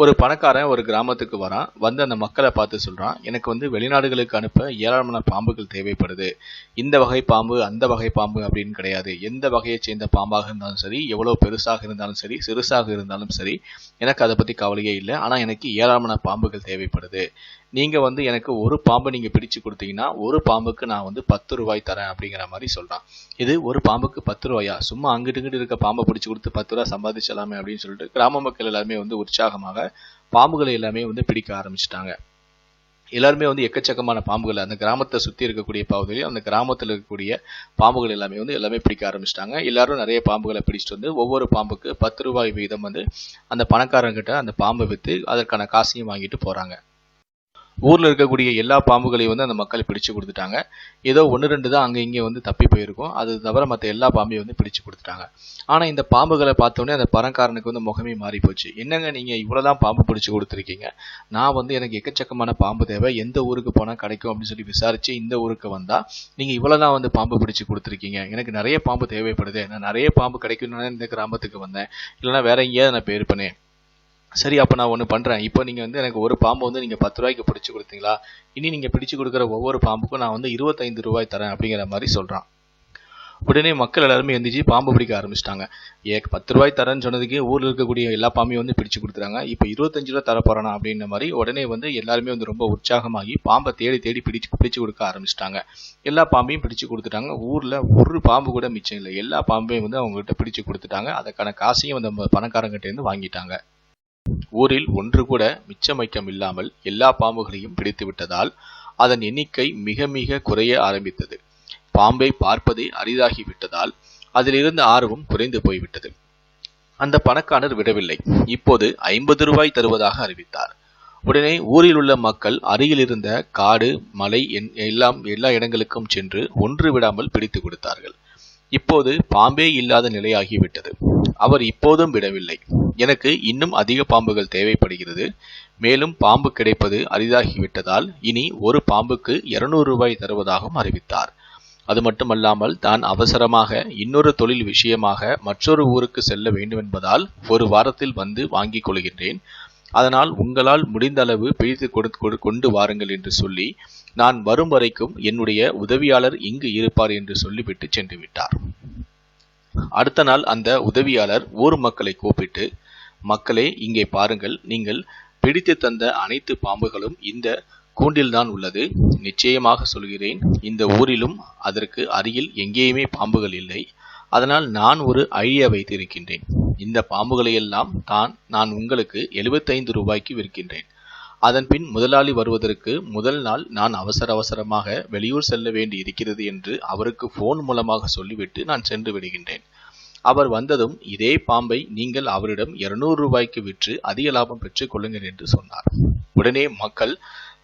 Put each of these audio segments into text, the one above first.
ஒரு பணக்காரன் ஒரு கிராமத்துக்கு வரான். வந்து அந்த மக்களை பார்த்து சொல்கிறான் எனக்கு வந்து வெளிநாடுகளுக்கு அனுப்ப ஏராளமான பாம்புகள் தேவைப்படுது. இந்த வகை பாம்பு அந்த வகை பாம்பு அப்படின்னு கிடையாது. எந்த வகையை சேர்ந்த பாம்பாக இருந்தாலும் சரி எவ்வளோ பெருசாக இருந்தாலும் சரி சிறுசாக இருந்தாலும் சரி எனக்கு அதை பற்றி கவலையே இல்லை. ஆனால் எனக்கு ஏராளமான பாம்புகள் தேவைப்படுது. நீங்கள் வந்து எனக்கு ஒரு பாம்பை நீங்கள் பிடிச்சு கொடுத்தீங்கன்னா ஒரு பாம்புக்கு நான் வந்து பத்து ரூபாய் தரேன் அப்படிங்கிற மாதிரி சொல்கிறான் இது ஒரு பாம்புக்கு பத்து ரூபாயா? சும்மா அங்கிட்டு இங்கிட்டு இருக்க பாம்பை பிடிச்சி கொடுத்து பத்து ரூபா சம்பாதிச்சலாமே அப்படின்னு சொல்லிட்டு கிராம மக்கள் எல்லாருமே வந்து உற்சாகமாக பாம்புகளை எல்லாமே வந்து பிடிக்க ஆரம்பிச்சிட்டாங்க. எல்லாருமே வந்து எக்கச்சக்கமான பாம்புகள் அந்த கிராமத்தை சுற்றி இருக்கக்கூடிய பகுதியிலும் அந்த கிராமத்தில் இருக்கக்கூடிய பாம்புகள் எல்லாமே வந்து எல்லாமே பிடிக்க ஆரம்பிச்சிட்டாங்க. எல்லாரும் நிறைய பாம்புகளை பிடிச்சிட்டு வந்து ஒவ்வொரு பாம்புக்கு பத்து ரூபாய் வீதம் வந்து அந்த பணக்காரங்கிட்ட அந்த பாம்பை விற்று அதற்கான காசையும் வாங்கிட்டு போகிறாங்க ஊரில் இருக்கக்கூடிய எல்லா பாம்புகளையும் வந்து அந்த மக்கள் பிடிச்சு கொடுத்துட்டாங்க. ஏதோ ஒன்று ரெண்டு தான் அங்கே இங்கே வந்து தப்பி போயிருக்கும். அது தவிர மற்ற எல்லா பாம்பையும் வந்து பிடிச்சு கொடுத்துட்டாங்க. ஆனால் இந்த பாம்புகளை பார்த்தோன்னே அந்த பரங்காரனுக்கு வந்து முகமே மாறி போச்சு என்னங்க நீங்கள் இவ்வளோதான் பாம்பு பிடிச்சி கொடுத்துருக்கீங்க? நான் வந்து எனக்கு எக்கச்சக்கமான பாம்பு தேவை. எந்த ஊருக்கு போனால் கிடைக்கும் அப்படின்னு சொல்லி விசாரித்து இந்த ஊருக்கு வந்தால் நீங்கள் இவ்வளோதான் வந்து பாம்பு பிடிச்சு கொடுத்துருக்கீங்க. எனக்கு நிறைய பாம்பு தேவைப்படுது. நான் நிறைய பாம்பு கிடைக்கணும்னு இந்த கிராமத்துக்கு வந்தேன். இல்லைனா வேற எங்கேயாவது நான் போயிருப்பேனே. சரி அப்போ நான் ஒன்று பண்ணுறேன் இப்போ நீங்கள் வந்து எனக்கு ஒரு பாம்பு வந்து நீங்கள் பத்து ரூபாய்க்கு பிடிச்சி கொடுத்தீங்களா? இனி நீங்கள் பிடிச்சு கொடுக்குற ஒவ்வொரு பாம்புக்கும் நான் வந்து இருபத்தைந்து ரூபாய் தரேன் அப்படிங்கிற மாதிரி சொல்கிறான் உடனே மக்கள் எல்லாருமே எந்திரிச்சு பாம்பு பிடிக்க ஆரம்பிச்சிட்டாங்க. ஏ பத்து ரூபாய் தரேன்னு சொன்னதுக்கு ஊரில் இருக்கக்கூடிய எல்லா பாம்பையும் வந்து பிடிச்சு கொடுத்துறாங்க இப்போ இருபத்தஞ்சு ரூபா தரப்போறானா அப்படின்ற மாதிரி உடனே வந்து எல்லாருமே வந்து ரொம்ப உற்சாகமாகி பாம்பை தேடி தேடி பிடிச்சு பிடிச்சு கொடுக்க ஆரம்பிச்சிட்டாங்க. எல்லா பாம்பையும் பிடிச்சு கொடுத்துட்டாங்க. ஊரில் ஒரு பாம்பு கூட மிச்சம் இல்லை. எல்லா பாம்பையும் வந்து அவங்ககிட்ட பிடிச்சு கொடுத்துட்டாங்க. அதுக்கான காசையும் அந்த பணக்காரங்கிட்டேருந்து வாங்கிட்டாங்க. ஊரில் ஒன்று கூட மிச்சமைக்கம் இல்லாமல் எல்லா பாம்புகளையும் பிடித்து விட்டதால் அதன் எண்ணிக்கை மிக மிக குறைய ஆரம்பித்தது. பாம்பை பார்ப்பதே அரிதாகி விட்டதால் அதிலிருந்த ஆர்வம் குறைந்து போய்விட்டது. அந்த பணக்காரர் விடவில்லை. இப்போது ஐம்பது ரூபாய் தருவதாக அறிவித்தார். உடனே ஊரில் உள்ள மக்கள் அருகில் இருந்த காடு மலை எல்லாம் எல்லா இடங்களுக்கும் சென்று ஒன்று விடாமல் பிடித்து கொடுத்தார்கள். இப்போது பாம்பே இல்லாத நிலையாகிவிட்டது. அவர் இப்போதும் விடவில்லை. எனக்கு இன்னும் அதிக பாம்புகள் தேவைப்படுகிறது. மேலும் பாம்பு கிடைப்பது அரிதாகிவிட்டதால் இனி ஒரு பாம்புக்கு இருநூறு ரூபாய் தருவதாகவும் அறிவித்தார். அது மட்டுமல்லாமல் தான் அவசரமாக இன்னொரு தொழில் விஷயமாக மற்றொரு ஊருக்கு செல்ல வேண்டும் என்பதால் ஒரு வாரத்தில் வந்து வாங்கிக் கொள்கின்றேன். அதனால் உங்களால் முடிந்த அளவு பிழித்து கொடு கொண்டு வாருங்கள் என்று சொல்லி நான் வரும் வரைக்கும் என்னுடைய உதவியாளர் இங்கு இருப்பார் என்று சொல்லிவிட்டு சென்று விட்டார் அடுத்த நாள் அந்த உதவியாளர் ஊர் மக்களை கூப்பிட்டு மக்களே இங்கே பாருங்கள் நீங்கள் பிடித்து தந்த அனைத்து பாம்புகளும் இந்த கூண்டில்தான் உள்ளது. நிச்சயமாக சொல்கிறேன் இந்த ஊரிலும் அதற்கு அருகில் எங்கேயுமே பாம்புகள் இல்லை. அதனால் நான் ஒரு ஐடியா வைத்திருக்கின்றேன். இந்த பாம்புகளையெல்லாம் தான் நான் உங்களுக்கு எழுபத்தைந்து ரூபாய்க்கு விற்கின்றேன். அதன்பின் முதலாளி வருவதற்கு முதல் நாள் நான் அவசர அவசரமாக வெளியூர் செல்ல வேண்டி இருக்கிறது என்று அவருக்கு போன் மூலமாக சொல்லிவிட்டு நான் சென்று விடுகின்றேன். அவர் வந்ததும் இதே பாம்பை நீங்கள் அவரிடம் இருநூறு ரூபாய்க்கு விற்று அதிக லாபம் பெற்றுக் கொள்ளுங்கள் என்று சொன்னார். உடனே மக்கள்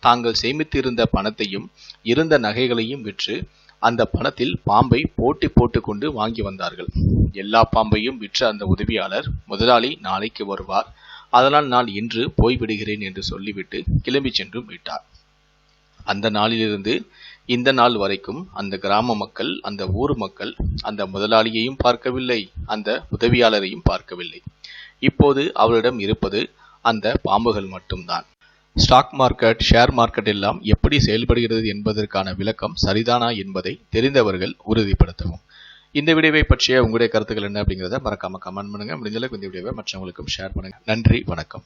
தாங்கள் சேமித்திருந்த பணத்தையும் இருந்த நகைகளையும் விற்று அந்த பணத்தில் பாம்பை போட்டி போட்டுக்கொண்டு வாங்கி வந்தார்கள். எல்லா பாம்பையும் விற்ற அந்த உதவியாளர் முதலாளி நாளைக்கு வருவார். அதனால் நான் இன்று போய்விடுகிறேன் என்று சொல்லிவிட்டு கிளம்பி சென்றும் விட்டார். அந்த நாளிலிருந்து இந்த நாள் வரைக்கும் அந்த கிராம மக்கள் அந்த ஊர் மக்கள் அந்த முதலாளியையும் பார்க்கவில்லை அந்த உதவியாளரையும் பார்க்கவில்லை. இப்போது அவளிடம் இருப்பது அந்த பாம்புகள் மட்டும்தான். ஸ்டாக் மார்க்கெட் ஷேர் மார்க்கெட் எல்லாம் எப்படி செயல்படுகிறது என்பதற்கான விளக்கம் சரிதானா என்பதை தெரிந்தவர்கள் உறுதிப்படுத்தவும். இந்த வீடியோவை பற்றிய உங்களுடைய கருத்துக்கள் என்ன அப்படிங்கிறத மறக்காம கமெண்ட் பண்ணுங்க. முடிஞ்சளவுக்கு இந்த வீடியோவை மற்றவங்களுக்கும் ஷேர் பண்ணுங்க. நன்றி வணக்கம்.